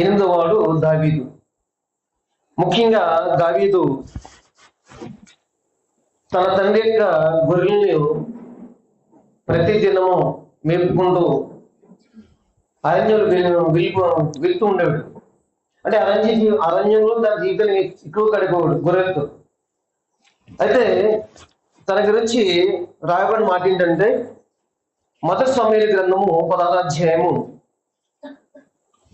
ఎనిమిది వాడు దావీదు. ముఖ్యంగా దావీదు తన తండ్రి యొక్క గొర్రెల్ని ప్రతి దినము మేపుకుంటూ అరణ్యులు వెళ్తూ వెళ్తూ ఉండేవాడు. అంటే అరణ్య అరణ్యంలో తన జీవితాన్ని ఎక్కువ గడిపేవాడు గొర్రెలతో. అయితే తన గురించి రాయబడిన మాట ఏంటంటే మత సమయ గ్రంథము పదార్థాధ్యాయము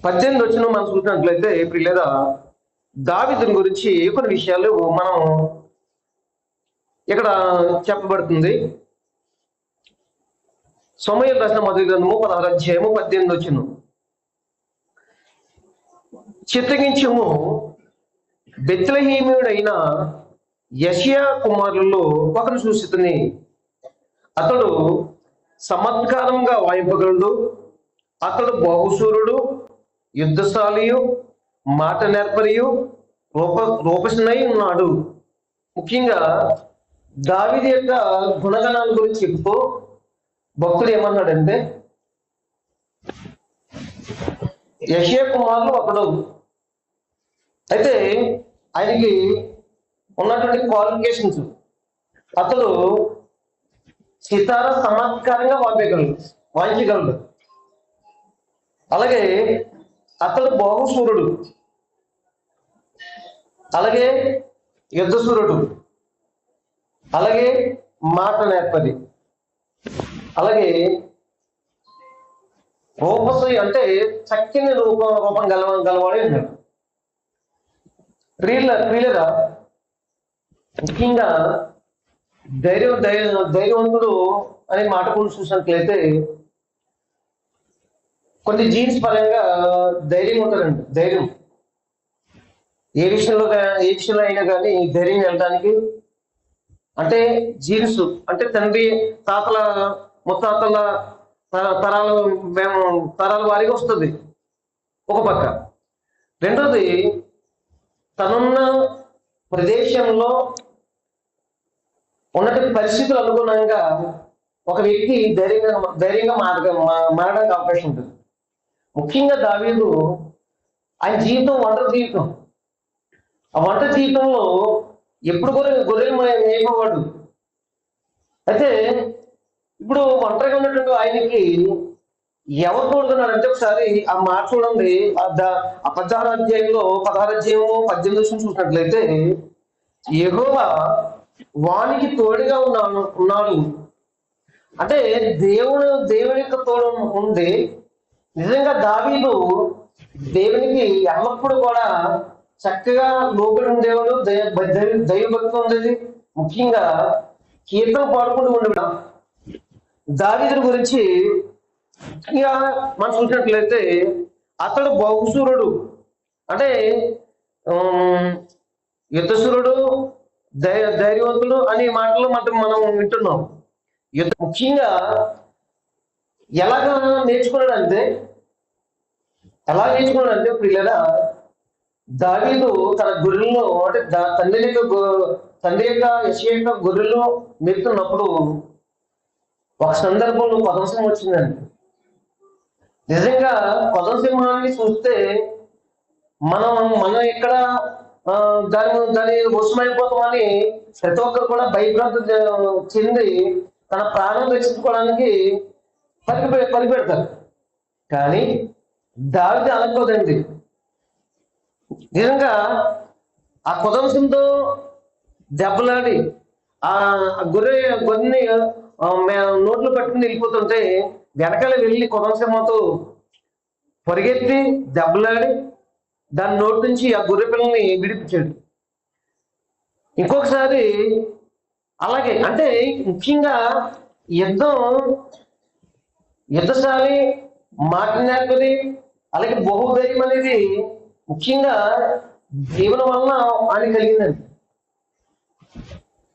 పద్దెనిమిది వచ్చిన మనం చూసినట్లయితే ఇప్పుడు లేదా దావిదుని గురించి కొన్ని విషయాలు మనం ఇక్కడ చెప్పబడుతుంది. సమయం రాసిన మొదటి గ్రంథము పదహారు అధ్యాయము పద్దెనిమిది వచ్చిన. చిత్తగించము బెత్లహీముడైన యషియా కుమారులలో ఒకరు చూసితుని. అతడు సమత్కారంగా వాయింపగలడు. అతడు బహుశూరుడు. యుద్ధశాలియు మాట నేర్పరియు రూప రూపశనై ఉన్నాడు. ముఖ్యంగా దావిది యొక్క గుణగణాల గురించి చెప్తూ భక్తుడు ఏమన్నాడంటే యశయ కుమారులు ఒకడు. అయితే ఆయనకి ఉన్నటువంటి క్వాలిఫికేషన్స్. అతడు సితార చమత్కారంగా వాయించగలడు వాయించగలడు. అలాగే అతడు బహుసూరుడు అలాగే యుద్ధసూరుడు అలాగే మాట నేర్పది. అలాగే రూపసి అంటే చక్కని రూపం రూపం గల గలవాడే ఉన్నాడు. రీల రీలరా ముఖ్యంగా ధైర్యం ధైర్య ధైర్యవంతుడు అనే మాట కూడా చూసినట్లయితే కొన్ని జీన్స్ పరంగా ధైర్యం ఉంటుందండి ధైర్యం. ఏ విషయంలో ఏ విషయంలో అయినా కానీ ధైర్యం వెళ్ళడానికి అంటే జీన్స్ అంటే తండ్రి తాతల ముత్తాతల త- తరాలు మేము తరాల వారిగా వస్తుంది. ఒక పక్క. రెండోది తనున్న ప్రదేశంలో ఉన్నటువంటి పరిస్థితులు అనుగుణంగా ఒక వ్యక్తి ధైర్యంగా ధైర్యంగా మారడానికి అవకాశం ఉంటుంది. ముఖ్యంగా దావీదు ఆయన జీవితం వంట జీవితం. ఆ వంట జీవితంలో ఎప్పుడు కూడా గొర్రెలు మేపేవాడు అయితే ఇప్పుడు ఒంటరిగా ఉన్నటువంటి ఆయనకి ఎవరు తోడుకున్నారంటే ఒకసారి ఆ మాట చూడండి. ఆ ద- పదహారు అధ్యాయంలో పదహారు అధ్యాయము పద్దెనిమిది వచ్చిన చూసినట్లయితే యెహోవా వానికి తోడుగా ఉన్నాను ఉన్నాడు. అంటే దేవుడు దేవుని యొక్క తోడు ఉంది నిజంగా దావీదు దేవునికి ఎల్లప్పుడూ కూడా చక్కగా లోపలి ఉండేవాడు దయ దైవభక్తి ఉండేది. ముఖ్యంగా కీర్తన పాడుకుంటూ ఉండేవాడు. దావీదుని గురించి ముఖ్యంగా మనం చూసినట్లయితే అతడు బహుసూరుడు. అంటే యుద్ధసూరుడు ధైర్యవంతుడు అనే మాటలు మనం మనం వింటున్నాం. ముఖ్యంగా ఎలాగ నేర్చుకున్నాడు అంటే ఎలా నేర్చుకున్నాడు అంటే ఇప్పుడు ఇలా దావీదు తన గొర్రెలను అంటే దా- తండ్రి యొక్క తండ్రి యొక్క యశ యొక్క గొర్రెలు మెరుతున్నప్పుడు ఒక సందర్భంలో పదవసం వచ్చిందండి. నిజంగా పదంసింహాన్ని చూస్తే మనం మనం ఎక్కడ దాని దాని వశమైపోతామని ప్రతి ఒక్కరు కూడా భయభ్రాంతి చెంది తన ప్రాణం రక్షించుకోవడానికి పలికి పలికి పెడతారు కానీ దావిది అనుకోదండి నిజంగా ఆ కుదంశంతో దెబ్బలాడి ఆ గొర్రె కొన్ని నోట్లు నోట్లో పట్టుకుని వెళ్ళిపోతుంటే వెనకాల వెళ్ళి కుదంశమ్మతో పరిగెత్తి దెబ్బలాడి దాని నోటి నుంచి ఆ గొర్రె పిల్లని విడిపించాడు. ఇంకొకసారి అలాగే అంటే ముఖ్యంగా యుద్ధం యుద్ధశాలి మాట అలాగే బహుధైర్యం అనేది ముఖ్యంగా జీవనం వలన ఆయన కలిగిందండి.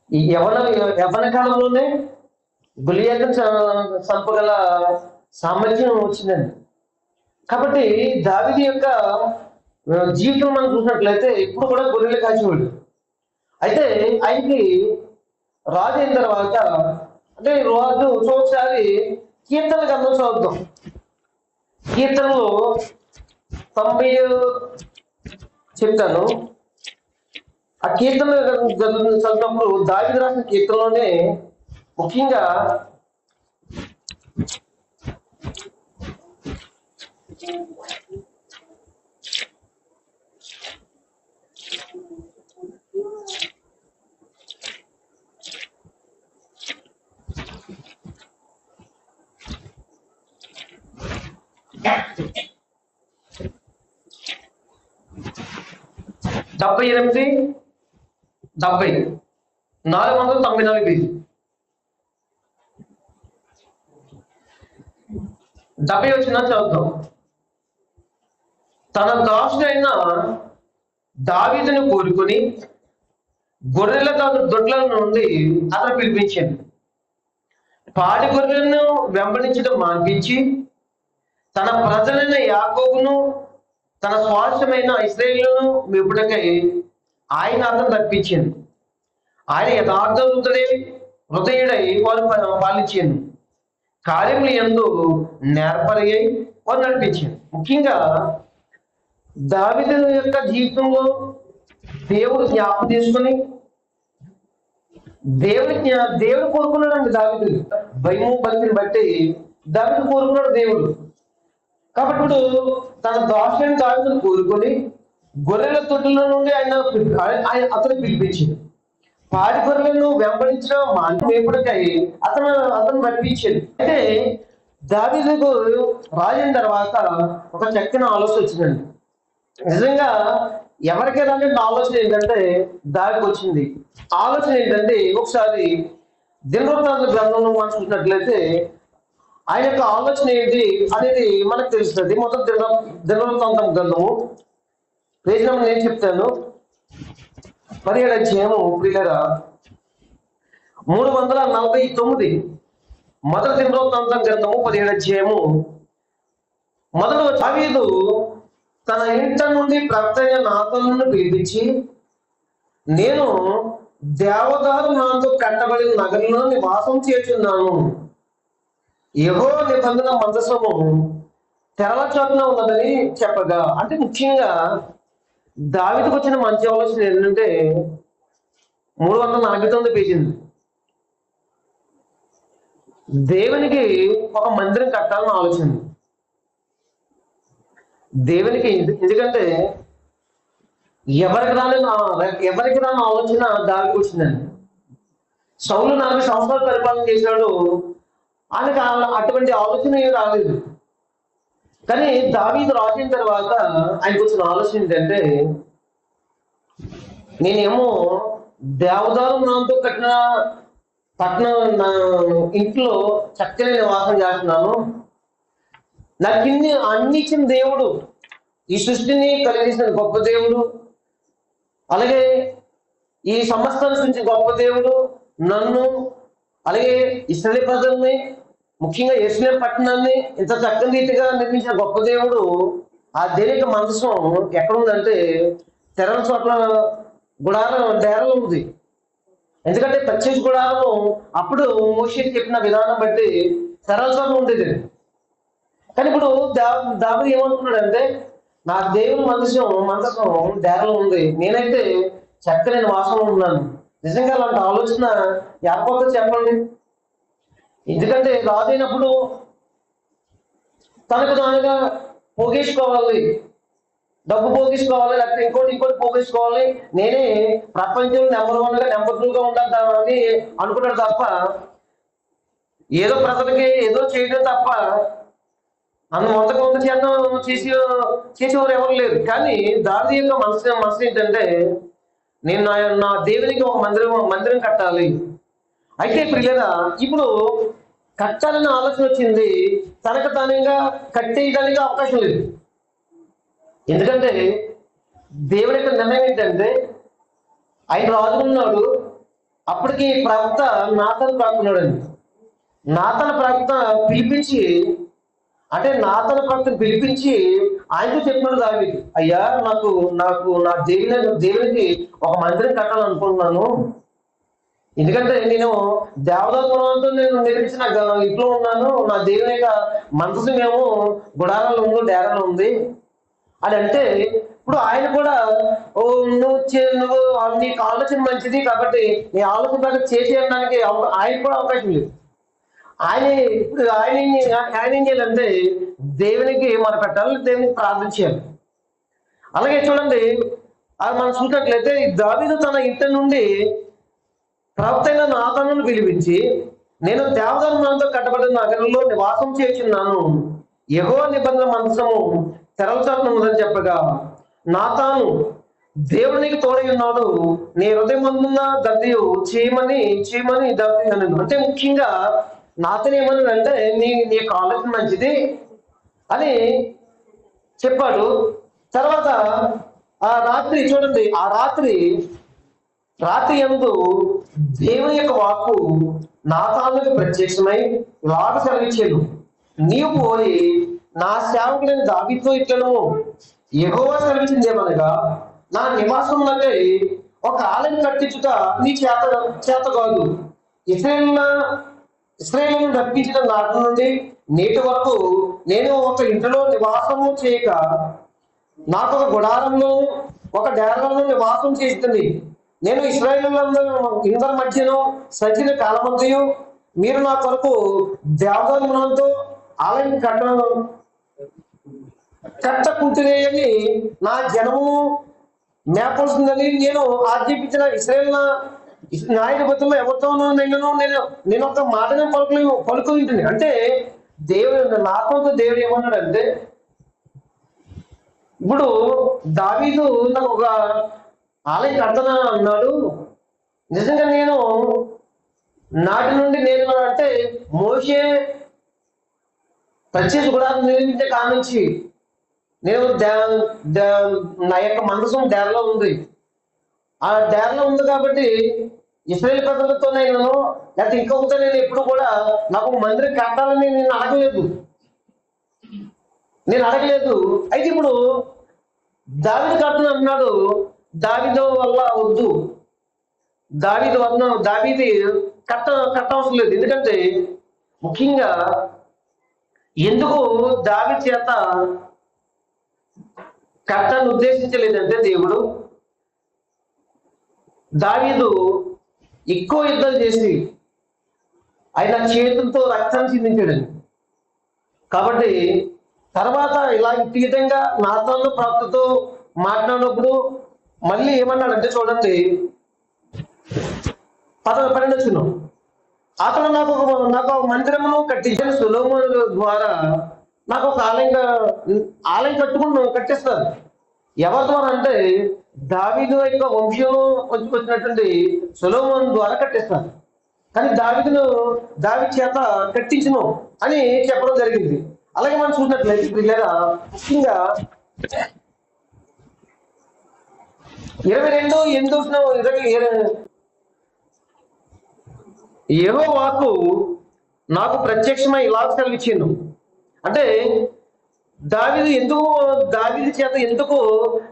ఈ యవన యవన కాలంలోనే గులియాక చంపగల సామర్థ్యం వచ్చిందండి. కాబట్టి దావిది యొక్క జీవితం మనం చూసినట్లయితే ఇప్పుడు కూడా గొర్రెలు కాచేవాడు. అయితే ఆయనకి రాజు అయిన తర్వాత అంటే రాజు ఒకసారి కీర్తన గ్రంథం చదువుతాం. కీర్తనలో తొంభై చెప్తాను. ఆ కీర్తన చదివినప్పుడు దావిది రాసిన కీర్తనలోనే ముఖ్యంగా డెబ్బై ఎనిమిది డెబ్బై. నాలుగు వందల తొంభై నాలుగు డెబ్బై వచ్చిన చదువుతాం. తన దాసుడైన దావీదును కోరుకొని గొర్రెల కాదు దొడ్ల నుండి అతను పిలిపించింది పాడి గొర్రెలను వెంబడించడం మాన్పించి తన ప్రజలైన యాకోబును తన స్వాస్థ్యమైన ఇస్రాయేలును మెప్పుడకై ఆయన అతను రప్పించింది ఆయన యథార్థవంతుడే హృదయుడై వారు ప- పాలించింది కార్యములు ఎందు నేర్పరయ్యి వారు నడిపించింది ముఖ్యంగా దావిదు యొక్క జీవితంలో దేవుడు జ్ఞాపం చేసుకొని దేవుడి జ్ఞా- దేవుడు కోరుకున్నాడండి దావిదులు భయము భక్తిని బట్టి దావిని కోరుకున్నాడు దేవుడు. కాబట్టి ఇప్పుడు తన దాసుని దావిని కోరుకొని గొర్రెల తొట్టుల నుండి ఆయన ఆయన అతను పిలిపించింది పాడి గొర్రెలను వెంబడించడం మాని మేపుడికై అతను అతను రప్పించింది అయితే దావిదకు రాజైన తర్వాత ఒక చక్కని ఆలోచన వచ్చిందండి. నిజంగా ఎవరికి రాని ఆలోచన ఏంటంటే దావికి వచ్చింది. ఆలోచన ఏంటంటే ఒకసారి దినవృత్తాంత గ్రంథంలో మనం చూసినట్లయితే ఆయన యొక్క ఆలోచన ఏంటి అనేది మనకు తెలుస్తుంది. మొదటి దిన దినవృత్తాంతం గ్రంథము. పేజ్ నెంబర్ నేను చెప్తాను. పదిహేడు అధ్యాయము ప్రియులరా మూడు వందల నలభై తొమ్మిది మొదటి దినవృత్తాంతం గ్రంథము పదిహేడు అధ్యాయము. మొదట దావీదు తన ఇంట నుండి ప్రత్యయ నాతలను పిలిపించి నేను దేవదారు నాతో కట్టబడిన నగరంలో నివాసం చేస్తున్నాను. ఏవో నిబంధన మందసము తెరల చోట్ల ఉన్నదని చెప్పగా. అంటే ముఖ్యంగా దావిదికి వచ్చిన మంచి ఆలోచన ఏంటంటే మూడు వందల నలభై తొమ్మిది పేజీంది దేవునికి ఒక మందిరం కట్టాలని ఆలోచన దేవునికి ఎందుకంటే ఎవరికి రాని ఎవరికి రాని ఆలోచన దావికి వచ్చిందండి. సౌలు నలభై సంవత్సరాలు పరిపాలన చేశాడు ఆయనకు అటువంటి ఆలోచన రాలేదు. కానీ దావీదు రాసిన తర్వాత ఆయనకు వచ్చిన ఆలోచన ఏంటంటే నేనేమో దేవదారు నాతో కట్టిన పట్టణం నా ఇంట్లో చక్కని నివాసం చేస్తున్నాను. నాకు ఇన్ని అన్ని ఇచ్చిన దేవుడు ఈ సృష్టిని కలిగించిన గొప్ప దేవుడు అలాగే ఈ సమస్తాన్ని సృష్టించిన గొప్ప దేవుడు నన్ను అలాగే ఇసలి ప్రజల్ని ముఖ్యంగా ఎస్లేం పట్టణాన్ని ఇంత చక్కని రీతిగా నిర్మించిన గొప్ప దేవుడు ఆ దేవుని మనసు ఎక్కడ ఉందంటే తెరల చోట్ల గుడారం డేరలో ఉంది. ఎందుకంటే ప్రత్యేక గుడారం అప్పుడు మోషి చెప్పిన విధానం బట్టి తెరల చోట్ల ఉండేది. కానీ ఇప్పుడు దా దాబు ఏమనుకున్నాడంటే నా దేవుని మందసం మనసం డేరలో ఉంది. నేనైతే చక్కని వాసన ఉన్నాను. నిజంగా అలాంటి ఆలోచన ఎవరికొక చెప్పండి. ఎందుకంటే రాదైనప్పుడు తనకు తానుగా పోగేసుకోవాలి. డబ్బు పోగేసుకోవాలి లేకపోతే ఇంకోటి ఇంకోటి పోగేసుకోవాలి. నేనే ప్రపంచంలో నెంబర్ వన్గా నెంబర్ టూ గా ఉండాలని అనుకున్నాడు తప్ప ఏదో ప్రజలకి ఏదో చేయడం తప్ప అందు వంద కొంత చేద్దాం చేసి చేసేవారు ఎవరు లేరు. కానీ దారి యొక్క మనసు మనసు ఏంటంటే నేను నా నా దేవునికి ఒక మందిరం మందిరం కట్టాలి. అయితే ప్రియులరా ఇప్పుడు కట్టాలన్న ఆలోచన వచ్చింది. తనకు తానంగా కట్టేయడానికి అవకాశం లేదు. ఎందుకంటే దేవుడి యొక్క నిర్ణయం ఏంటంటే ఆయన రాజు ఉన్నాడు. అప్పటికి ప్రవక్త నాతను ప్రాకున్నాడండి నాతన ప్రవక్త పిలిపించి అంటే నాతన ప్రవక్తను పిలిపించి ఆయనతో చెప్పినాడు దావి అయ్యా నాకు నాకు నా దేవుని దేవునికి ఒక మందిరం కట్టాలనుకుంటున్నాను. ఎందుకంటే నేను దేవదత్వంతో నేను నిర్మించిన నాకు ఇంట్లో ఉన్నాను. నా దేవుని యొక్క మనసు మేము గుడారంలో ఉంది డేరాలో ఉంది. అని అంటే ఇప్పుడు ఆయన కూడా ఓ నువ్వు నువ్వు నీకు ఆలోచన మంచిది కాబట్టి నీ ఆలోచన ప్రకారం చేసేయడానికి ఆయన కూడా అవకాశం లేదు. ఆయన ఇప్పుడు ఆయన ఆయన ఏం చేయాలంటే దేవునికి మన పెట్టాలి దేవునికి ప్రార్థన చేయాలి. అలాగే చూడండి అది మనం చూసినట్లయితే ఈ దావీదు తన ఇంటి నుండి ప్రవక్తైన నాతను పిలిపించి నేను దేవదానంతో కట్టబడిన నగరంలో నివాసం చేస్తున్నాను ఎగో నిబంధన మంత్రము తెరవచాటున్నదని చెప్పగా నాతాను దేవునికి తోడై ఉన్నాడు. నీ హృదయం అందున్న దద్దయు చేయమని చేయమని దద్దయు అంటే ముఖ్యంగా నాతను ఏమన్నా అంటే నీ నీ యొక్క ఆలోచన మంచిది అని చెప్పాడు. తర్వాత ఆ రాత్రి చూడండి ఆ రాత్రి రాత్రి ఎందు దేవుని యొక్క వాక్కు నాతానులకు ప్రత్యక్షమై లాగ సెలవిచ్చాను. నీవు పోయి నా సేవకులైన దావితో ఇట్లను ఎగోవా సెలవిచ్చిందేమనగా నా నివాసం నుండి ఒక ఆలయం కట్టించుట నీ చేత చేత కాదు. ఇస్రాయల్ ఇస్రాయేల్ను రప్పించిన నాటి నుండి నేటి వరకు నేను ఒక ఇంటిలో నివాసము చేయక నాకు ఒక గుడారంలో ఒక డేరాలో నివాసం చేస్తుంది నేను ఇస్రాయేలులందరూ ఇందరి మధ్యను సచిన కాలమంతయు మీరు నా కొరకు దేవదానంతో ఆలయం కట్ట కట్టకుంటున్నాయని నా జనము మేపల్సిందని నేను ఆజ్ఞాపించిన ఇస్రాయేల్ న్యాయపతుల్లో ఎవరితోనూ నేను నేను నేను ఒక మాటనే పలుకు పలుకుంటుంది అంటే దేవుడు నాత్మతో దేవుడు దేవుడు ఏమన్నాడంటే ఇప్పుడు దావీదు నాకు ఒక ఆలయం కడతానా అన్నాడు. నిజంగా నేను నాటి నుండి నేను అంటే మోసే ప్రత్యేక కూడా నిర్మించే కానుంచి నేను దే- దే- నా యొక్క మనసం డేరలో ఉంది. ఆ డేరలో ఉంది కాబట్టి ఇస్రాయేల్ ప్రజలతో నేను లేకపోతే ఇంకొకతో నేను ఎప్పుడు కూడా నాకు మందిరం కట్టాలని నేను అడగలేదు. నేను అడగలేదు. అయితే ఇప్పుడు దావిది కట్టను అంటున్నాడు దావిదో వల్ల వద్దు. దావిది వల్ల దావిది కట్ట కట్టవసరం లేదు. ఎందుకంటే ముఖ్యంగా ఎందుకు దావి చేత కట్టను ఉద్దేశించలేదంటే దేవుడు దావీదు ఎక్కువ యుద్ధాలు చేసి ఆయన చేతులతో రక్తాన్ని చిందించాడని కాబట్టి తర్వాత ఇలా ఈ విధంగా నాతో ప్రాప్తితో మాట్లాడినప్పుడు మళ్ళీ ఏమన్నాడంటే చూడండి. పదవి పన్నెండు వచ్చినాం అతను నాకు ఒక నాకు ఒక మందిరమును కట్టించిన సులోముల ద్వారా నాకు ఒక ఆలయం ఆలయం కట్టుకుని కట్టిస్తారు. ఎవరి ద్వారా అంటే దావిదు యొక్క వంశం వచ్చినటువంటి సులభం ద్వారా కట్టిస్తారు. కానీ దావిదును దావి చేత కట్టించను అని చెప్పడం జరిగింది. అలాగే మనం చూసినట్లయితే పిల్లరా ముఖ్యంగా ఇరవై రెండు ఎనిమిది వచ్చిన ఇరవై ఏవో వాకు నాకు ప్రత్యక్షమై ఇలా కలిగించిండు. అంటే దావిది ఎందుకు దావిది చేత ఎందుకు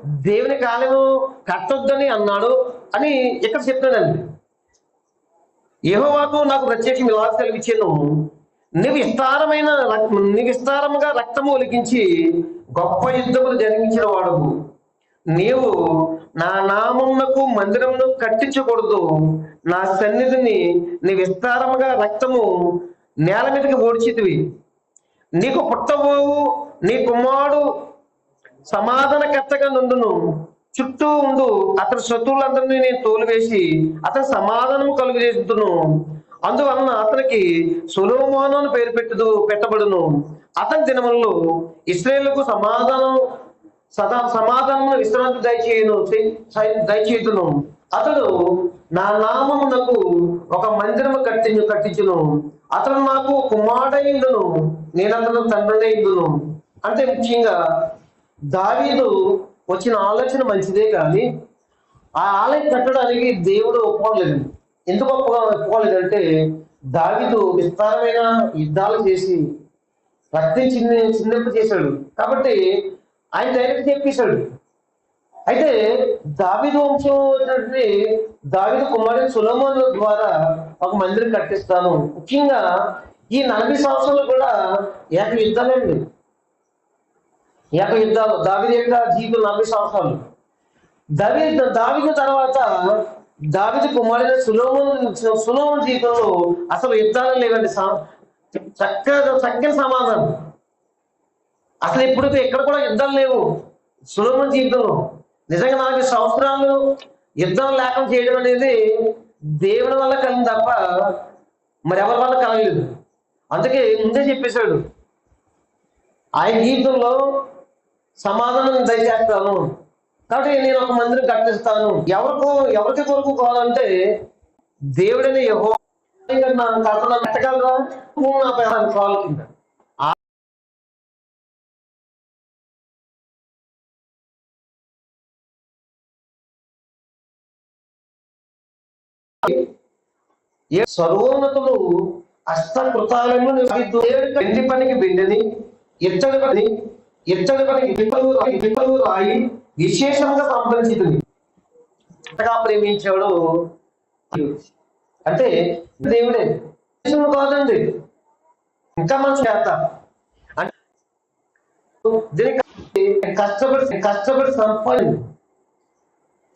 దేవుని కాలము కట్టొద్దని అన్నాడు అని ఇక్కడ చెప్తాడండి యహోవాకు నాకు ప్రత్యేకం ఇలా కలిగించాను నీవు విస్తారమైన రక్- నీవు విస్తారముగా రక్తము ఒలికించి గొప్ప యుద్ధములు జరిగించిన వాడు. నీవు నా నామమునకు మందిరమును కట్టించకూడదు. నా సన్నిధిని నీ విస్తారముగా రక్తము నేల మీదకి ఓడిచితివి నీకు పుట్టబోవు నీ కుమారుడు సమాధానకర్తగా నుండును. చుట్టూ ఉండు అతని శత్రువులందరినీ నేను తోలివేసి అతని సమాధానం కలుగు చేస్తును అందువలన అతనికి సులోమోను పేరు పెట్టుదు పెట్టబడును. అతని దినములలో ఇస్రాయేలుకు సమాధానం సదా సమాధానము విశ్రాంతి దయచేయను దయచేతును అతడు నా నామమునకు ఒక మందిరము కట్టించు కట్టించును. అతడు నాకు కుమారుడైందును నేను అతను అంటే ముఖ్యంగా దావీదు వచ్చిన ఆలోచన మంచిదే కానీ ఆ ఆలయం కట్టడానికి దేవుడు ఒప్పుకోలేదు. ఎందుకు ఒప్పుకోలేదంటే దావీదు విస్తారమైన యుద్ధాలు చేసి రక్తం చిన్న చిన్నింపు చేశాడు కాబట్టి ఆయన డైరెక్ట్ చెప్పేశాడు అయితే దావిదు వంశం వచ్చినటువంటి దావిదు కుమారుడు సులమోన్ ద్వారా ఒక మందిరం కట్టిస్తాను. ముఖ్యంగా ఈ నలభై సంవత్సరాలు కూడా ఏక యుద్ధాలండి ఏక యుద్ధాలు దావిది యొక్క జీవితం నలభై సంవత్సరాలు. దావి దావిన తర్వాత దావిది కుమారుడు సులోమన్ సులోమన్ జీవితంలో అసలు యుద్ధాలు లేవండి. చక్కగా చక్కని సమాధానం. అసలు ఇప్పుడు ఎక్కడ కూడా యుద్ధాలు లేవు. సులభం జీవితంలో నిజంగా నాలుగు సంవత్సరాలు యుద్ధం లేకుండా చేయడం అనేది దేవుడి వల్ల కలిగింది తప్ప మరి ఎవరి వల్ల కలగలేదు అందుకే ముందే చెప్పేశాడు. ఆయన జీవితంలో సమాధానం దయచేస్తాను. కాబట్టి నేను ఒక మందిని కట్టిస్తాను. ఎవరికో ఎవరికి కొరకు కావాలంటే దేవుడని ఎవరు నా పెట్టగలరా? నా పేరు ఏ సర్వోన్నతులు అష్టకృతాలను దేవుడి పనికి వెండిని ఎచ్చడి పని ఎచ్చడి పనికి పిప్పలు పిప్పలు రాయి విశేషంగా సంపాదించింది అంతగా ప్రేమించాడు అంటే దేవుడే. కాదండి. ఇంకా మనిషి చేత. అంటే దీనికి కష్టపడి కష్టపడి సంపాదించి.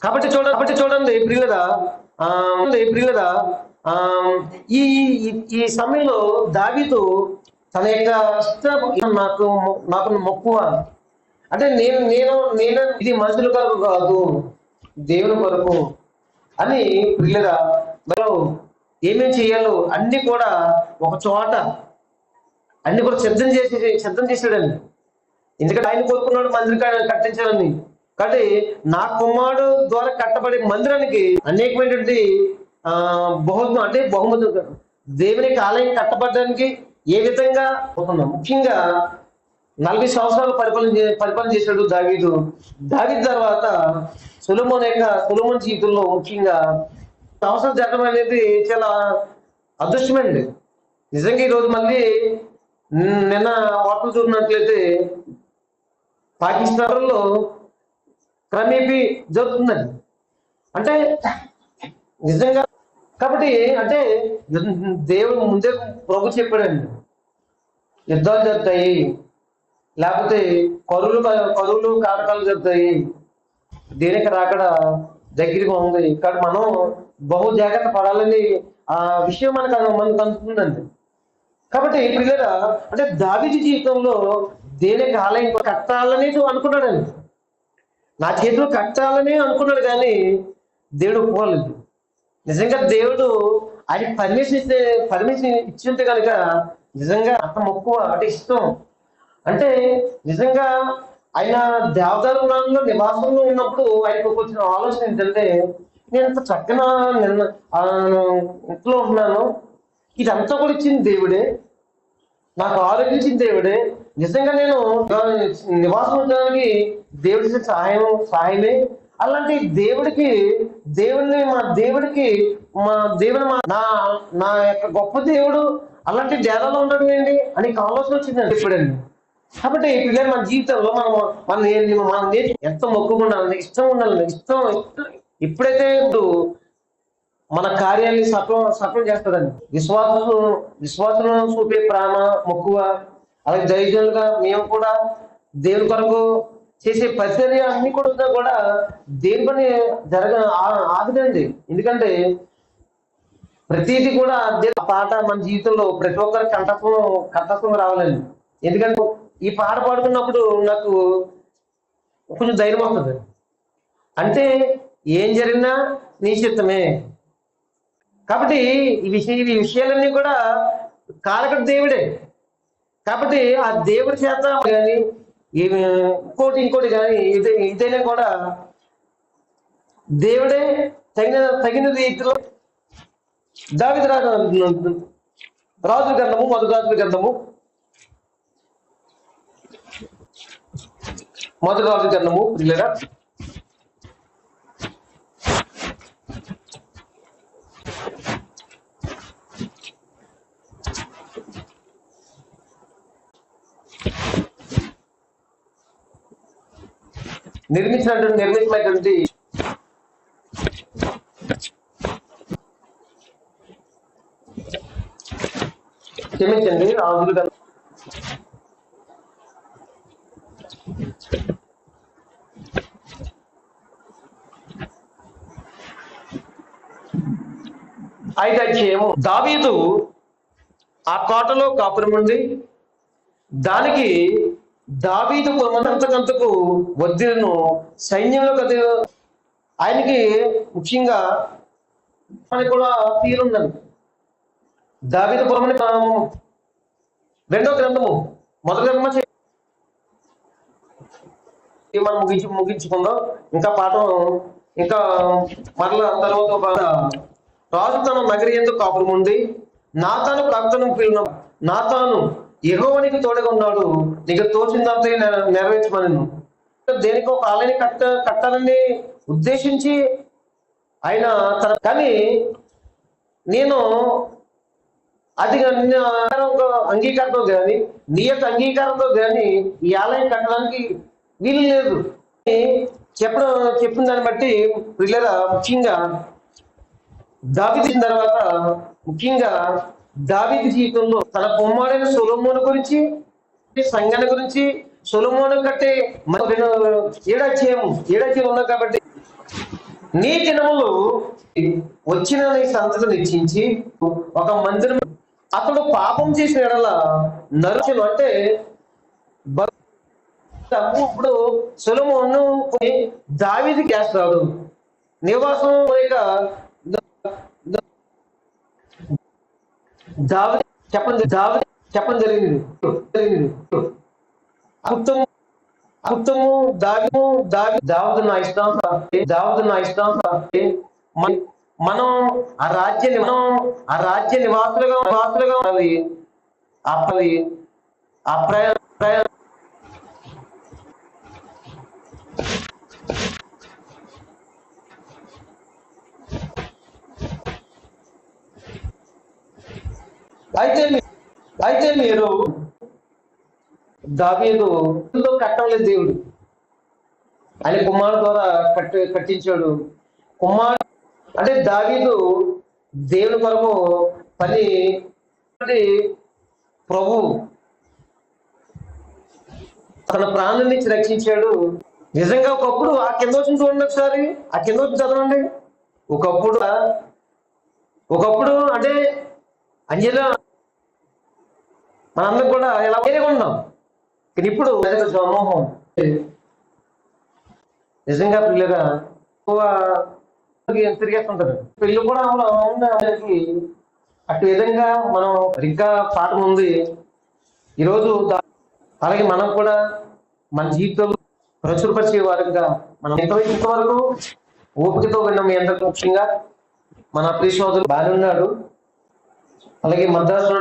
కాబట్టి చూడండి కాబట్టి చూడండి ప్రియులరా ప్రియులరా ఈ ఈ- సమయంలో దావితు తన యొక్క ఇష్ట నాకు నాకు మొక్కువ అంటే నేను నేను నేను ఇది మనుషుల కొరకు కాదు దేవుని కొరకు అని ప్రియులరా మనం ఏమేం చేయాలో అన్ని కూడా ఒక చోట అన్ని కూడా సిద్ధం చేసి సిద్ధం చేసాడండి ఎందుకంటే ఆయన కోరుకున్నాడు మందిరం కట్టించాలని. కాబట్టి నా కుమారుడు ద్వారా కట్టబడే మందిరానికి అనేకమైనటువంటి ఆ బహుత్వం అంటే బహుమతి దేవునికి ఆలయం కట్టబడడానికి ఏ విధంగా అవుతుందో ముఖ్యంగా నలభై సంవత్సరాలు పరిపాలన చే- పరిపాలన చేశాడు దావీదు. దావీదు తర్వాత సులమోన్ యొక్క సులమోన్ జీవితంలో ముఖ్యంగా సంవత్సరం జరగడం అనేది చాలా అదృష్టమండి నిజంగా ఈరోజు మళ్ళీ నిన్న వార్తలు చూసినట్లయితే పాకిస్తాన్లో క్రమేపీ జరుగుతుందండి. అంటే నిజంగా కాబట్టి అంటే దేవుడు ముందే ప్రభు చెప్పాడండి. యుద్ధాలు జరుగుతాయి. లేకపోతే కరువులు కరువులు కారకాలు జరుగుతాయి. దేనికి రాకడ దగ్గరగా ఉంది. ఇక్కడ మనం బహు జాగ్రత్త పడాలని ఆ విషయం మనకు మనకు అందుతుందండి. కాబట్టి పిల్లరా అంటే దావిది జీవితంలో దేనికి ఆలయం కట్టాలని అనుకున్నాడండి. నా చేతిలో కట్టాలని అనుకున్నాడు కానీ దేవుడు ఒప్పుకోలేదు. నిజంగా దేవుడు ఆయన పర్మిషన్ ఇస్తే పర్మిషన్ ఇచ్చింటే కనుక నిజంగా అంత మక్కువ అంటే ఇష్టం. అంటే నిజంగా ఆయన దేవదారుణంలో నివాసంలో ఉన్నప్పుడు ఆయనకు వచ్చిన ఆలోచన ఏంటంటే నేను ఇంత చక్కన నిన్న ఇంట్లో ఉంటున్నాను ఇదంతా కూడా ఇచ్చింది దేవుడే. నాకు ఆరోగ్యం ఇచ్చింది దేవుడే. నిజంగా నేను నివాసం ఉండడానికి దేవుడి సహాయం సహాయమే. అలాంటి దేవుడికి దేవుడిని మా దేవుడికి మా దేవుని మా నా నా యొక్క గొప్ప దేవుడు అలాంటి జాగాలో ఉండడం ఏంటి అని ఆలోచన వచ్చిందండి ఇప్పుడండి. కాబట్టి పిల్లలు మన జీవితంలో మనం మన మనం నేర్చు ఎంత మొక్కుగా ఉండాలి ఇష్టం ఉండాలి ఇష్టం ఎప్పుడైతే ఇప్పుడు మన కార్యాన్ని సఫలం సఫలం చేస్తుందండి విశ్వాసం విశ్వాసం చూపే ప్రేమ మక్కువ అలాగే దైవజనులుగా మేము కూడా దేవుని కొరకు చేసే పరిచర్య అన్ని కూడా కూడా దేని పని జరగ ఆగదండి ఎందుకంటే ప్రతిదీ కూడా పాట మన జీవితంలో ప్రతి ఒక్కరి కంఠత్వం కంఠత్వం రావాలండి. ఎందుకంటే ఈ పాట పాడుతున్నప్పుడు నాకు కొంచెం ధైర్యం వస్తుంది. అంటే ఏం జరిగినా నీ చిత్తమే కాబట్టి ఈ విషయ ఈ విషయాలన్నీ కూడా కారకుడు దేవుడే. కాబట్టి ఆ దేవుడి చేత కానీ ఇంకోటి ఇంకోటి కానీ ఇదైనా కూడా దేవుడే తగిన తగిన రీతిలో దావిత రాజు గ్రంథము మొదటి గ్రంథము. మొదటి రాజు గ్రంథము పిల్లరా నిర్మించినటువంటి నిర్మితమైనటువంటి క్షమించండి రాజులు గారు ఐదు దావీదు ఆ కోటలో కాపురం ఉంది దానికి దావీదు పురమంతకంతకు వద్దిలను సైన్యంలో కది ఆయనకి ముఖ్యంగా మనకి కూడా తీరుందండి దావీదు పురమని రెండో గ్రంథము మొదటి గ్రంథము మనం ముగించి ముగించుకుందాం. ఇంకా పాఠం ఇంకా మరల తర్వాత రాజు తన నగరి ఎందుకు కాపురం ఉంది నాతాను ప్రవక్తను పిలిన నాతాను ఎగోవనికి తోడుగా ఉన్నాడు. నీకు తోచిందంతా నెరవేర్చమని దేనికి ఒక ఆలయం కట్ట కట్టాలని ఉద్దేశించి ఆయన తన కానీ నేను అది ఒక అంగీకారంతో కానీ నీ యొక్క అంగీకారంతో కానీ ఈ ఆలయం కట్టడానికి వీలు లేదు. అని చెప్పడం చెప్పిన దాన్ని బట్టి వీళ్ళరా ముఖ్యంగా దావిది తర్వాత ముఖ్యంగా దావిది జీవితంలో తన కుమారుడైన సొలొమోను గురించి సంఘాన్ని గురించి సొలొమోను కట్టే మరి రెండు ఏడాధ్యాయం ఉన్నా కాబట్టి నీ దినములు వచ్చిన నీ సంతతి నిశ్చించి ఒక మందిరం అతడు పాపం చేసిన ఎడల నరుచులు అంటే ఇప్పుడు సొలొమోను దావిది చేస్తాడు నివాసం లేక దావతి చెప్పండి దావతి చెప్పడం జరిగింది. జరిగింది. అర్థము అర్థము దాగము దావి దావదు నా ఇష్టం దావదు నా ఇష్టం మనం ఆ రాజ్య మనం ఆ రాజ్య నివాసులుగా నివాసులుగా ఉండాలి అప్పది ఆ ప్రయాణ ప్రయాణ అయితే అయితే మీరు దావీదు ఇల్లు కట్టలేదు దేవుడు. ఆయన కుమారు ద్వారా కట్టి కట్టించాడు. కుమార్ అంటే దావీదు దేవుని కొరకు పని ప్రభు. తన ప్రాణం నుంచి రక్షించాడు. నిజంగా ఒకప్పుడు ఆ కింద వచ్చిన చూడండి ఒకసారి. ఆ కింద వచ్చి చదవండి. ఒకప్పుడు ఒకప్పుడు అంటే అంజలో మనందరం కూడా ఎలా వేరే ఉన్నాం కానీ ఇప్పుడు సమూహం నిజంగా పిల్లగా ఎక్కువ తిరిగేస్తుంటారు? పెళ్ళి కూడా అమలు ఉండడానికి అటు విధంగా మనం ఇంకా పాఠం ఉంది ఈరోజు అలాగే మనం కూడా మన జీవితంలో ప్రచురపరిచే వారంగా మనం ఇంతవరకు ఓపికతో విన్నాం ఎంత ముఖ్యంగా? మన ప్రియ సోదరులు బాగానే ఉన్నాడు అలాగే మద్రాసు